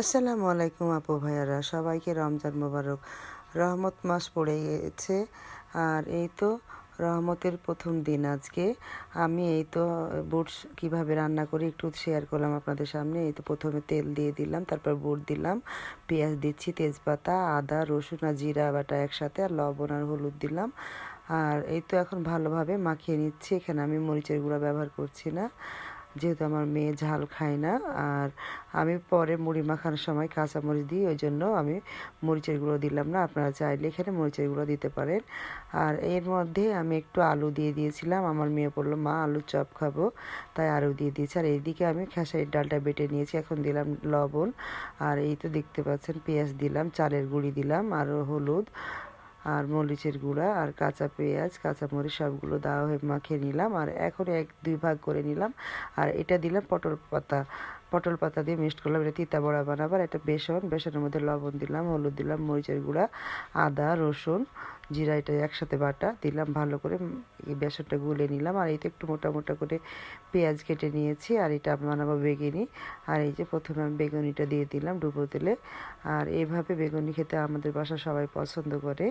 আসসালামু আলাইকুম আপু ভাইয়ারা, সবাইকে রমজান মোবারক। রহমত মাস পড়ে গেছে আর এই তো রহমতের প্রথম দিন আজকে। আমি এই তো বুট কীভাবে রান্না করি একটু শেয়ার করলাম আপনাদের সামনে। এই তো প্রথমে তেল দিয়ে দিলাম, তারপর বুট দিলাম, পেঁয়াজ দিচ্ছি, তেজপাতা, আদা, রসুন আর জিরা বাটা একসাথে, আর লবণ আর হলুদ দিলাম। আর এই তো এখন ভালোভাবে মাখিয়ে নিচ্ছি, এখানে আমি মরিচের গুঁড়া ব্যবহার করছি না। যেহেতু আমার মেয়ে ঝাল খায় না, আর আমি পরে মুড়ি মাখানোর সময় কাঁচামরিচ দিই, ওই জন্য আমি মরিচের গুঁড়ো দিলাম না। আপনারা চাইলে এখানে মরিচের গুঁড়ো দিতে পারেন। আর এর মধ্যে আমি একটু আলু দিয়ে দিয়েছিলাম, আমার মেয়ে বলল, মা আলু চপ খাব। তাই আলু দিয়ে দিয়েছি। আর এইদিকে আমি খেসারির ডালটা বেটে নিয়েছি, এখন দিলাম লবণ। আর এই তো দেখতে পাচ্ছেন, পেঁয়াজ দিলাম, চালের গুঁড়ি দিলাম আর হলুদ। আর মরিচের গুঁড়া আর কাঁচা পেঁয়াজ, কাঁচা মরিচ সবগুলো দেওয়া হয়ে মাখিয়ে নিলাম। আর এখন এক, দুই ভাগ করে নিলাম। আর এটা দিলাম পটল পাতা। পটল পাতা দিয়ে মিক্সড করলাম। এটা তিতা বড়া বানাবার। এটা বেসন, বেসনের মধ্যে লবণ দিলাম, হলুদ দিলাম, মরিচের গুঁড়া, আদা, রসুন, জিরা, এটা একসাথে বাটা দিলাম, ভালো করে এই বেসনটা গুলে নিলাম। আর এইটা একটু মোটা মোটা করে পেঁয়াজ কেটে নিয়েছি আর এটা বানাবো বেগুনি। আর এই যে প্রথমে আমি বেগুনিটা দিয়ে দিলাম ডুবো তেলে। আর এভাবে বেগুনি খেতে আমাদের বাসা সবাই পছন্দ করে।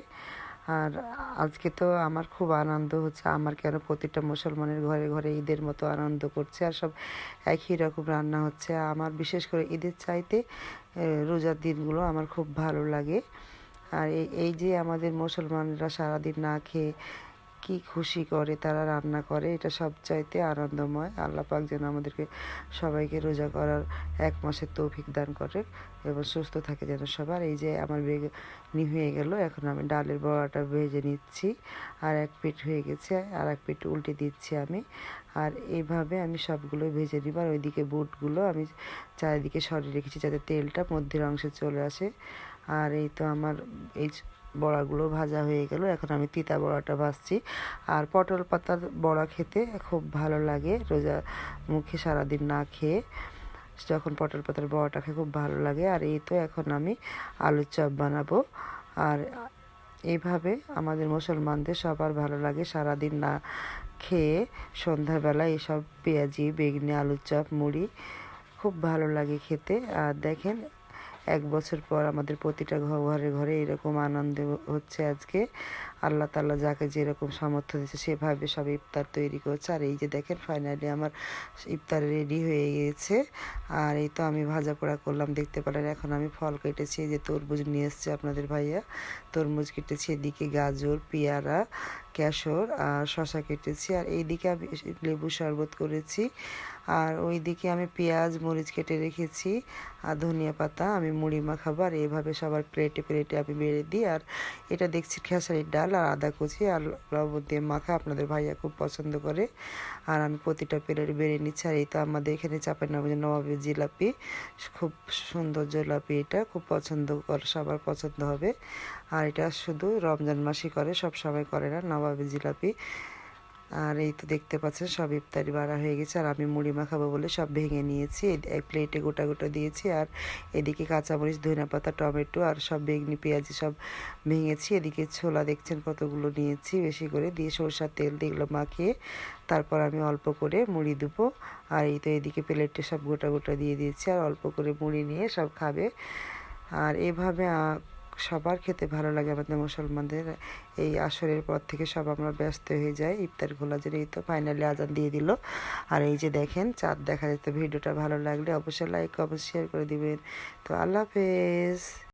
আর আজকে তো আমার খুব আনন্দ হচ্ছে। আমার কেন প্রতিটা মুসলমানের ঘরে ঘরে ঈদের মতো আনন্দ করছে আর সব একই রকম রান্না হচ্ছে। আমার বিশেষ করে ঈদের চাইতে রোজার দিনগুলো আমার খুব ভালো লাগে। আর এই যে আমাদের মুসলমানরা সারাদিন না খেয়ে কি খুশি করে তারা রান্না করে, এটা সবচাইতে আনন্দময়। আল্লাহ পাক যেন আমাদেরকে সবাইকে রোজা করার এক মাসের তৌফিক দান করে এবং সুস্থ থাকে যেন সবার। এই যে আমার বেগনি হয়ে গেল, এখন আমি ডালের বড়াটা ভেজে নিচ্ছি, আর এক পিঠ হয়ে গেছে, আর এক পিঠ উল্টে দিচ্ছি আমি। আর এইভাবে আমি সবগুলো ভেজে নিব, আর ওইদিকে বুটগুলো আমি চারিদিকে সরিয়ে রেখেছি যাতে তেলটা মধ্যের অংশে চলে আসে। আর এই তো আমার এই বড়াগুলো ভাজা হয়ে গেল। এখন আমি তিতা বড়াটা ভাজছি। আর পটল পাতার বড়া খেতে খুব ভালো লাগে। রোজা মুখে সারাদিন না খেয়ে যখন পটল পাতার বড়াটা খেয়ে খুব ভালো লাগে। আর এই তো এখন আমি আলুর চপ বানাবো। আর এইভাবে আমাদের মুসলমানদের সবার ভালো লাগে সারাদিন না খেয়ে সন্ধ্যাবেলা এসব পেঁয়াজি, বেগনি, আলুর চপ, মুড়ি খুব ভালো লাগে খেতে। আর দেখেন এক বছর পর আমাদের প্রতিটা ঘরে ঘরে এরকম আনন্দ হচ্ছে আজকে। আল্লাহ তাল্লাহ যাকে যেরকম সামর্থ্য দিচ্ছে সেভাবে সব ইফতার তৈরি করছে। আর এই যে দেখেন ফাইনালি আমার ইফতার রেডি হয়ে গিয়েছে আর এই তো আমি ভাজা পোড়া করলাম, দেখতে পারেন এখন আমি ফল কেটেছি যে তরমুজ নিয়ে এসছে আপনাদের ভাইয়া। তরমুজ কেটেছি, এদিকে গাজর, পেয়ারা, ক্যাশর আর শশা কেটেছি। আর এইদিকে আমি লেবু শরবত করেছি। আর ওই দিকে আমি পেঁয়াজ, মরিচ কেটে রেখেছি আর ধনিয়া পাতা, আমি মুড়ি মাখাবো। আর এইভাবে সবার প্লেটে প্লেটে আমি বেড়ে দিই। আর এটা দেখছি খেসারির ডাল। আর আদা কুচি আর লবণ দিয়ে মাখা আপনাদের ভাইয়া খুব পছন্দ করে। আর আমি প্রতিটা প্লেট বেড়ে নিচ্ছি। আর এই তো আমাদের এখানে চাপের নামে নবাবের জিলাপি, খুব সুন্দর জিলাপি এটা। খুব পছন্দ করে, সবার পছন্দ হবে। আর এটা শুধু রমজান মাসি করে, সব সময় করে না নবাবের জিলাপি। আর এই তো দেখতে পাচ্ছেন, সব ইফতারি বাড়া হয়ে গেছে। আর আমি মুড়ি মাখাবো বলে সব ভেঙে নিয়েছি। এক প্লেটে গোটা গোটা দিয়েছি। আর এদিকে কাঁচামরিচ ধনিয়া পাতা টমেটো আর সব বেগনি, পেঁয়াজি সব ভেঙেছি। এদিকে ছোলা দেখছেন কতগুলো নিয়েছি বেশি করে। দিয়ে সরষার তেল দিয়ে এগুলো মাখিয়ে তারপর আমি অল্প করে মুড়ি দেবো। আর এই তো এদিকে প্লেটে সব গোটা গোটা দিয়ে দিয়েছি। আর অল্প করে মুড়ি নিয়ে সব খাবে। আর এভাবে সবার খেতে ভালো লাগে আমাদের মুসলমানদের। এই আসরের পর থেকে সব আমরা ব্যস্ত হয়ে যাই। ইফতার খোলা জন্য এই তো ফাইনালি আজান দিয়ে দিল। আর এই যে দেখেন, চাঁদ দেখা যেত ভিডিওটা ভালো লাগলে অবশ্যই লাইক অবশ্যই শেয়ার করে দিবেন। তো আল্লাহ হাফেজ।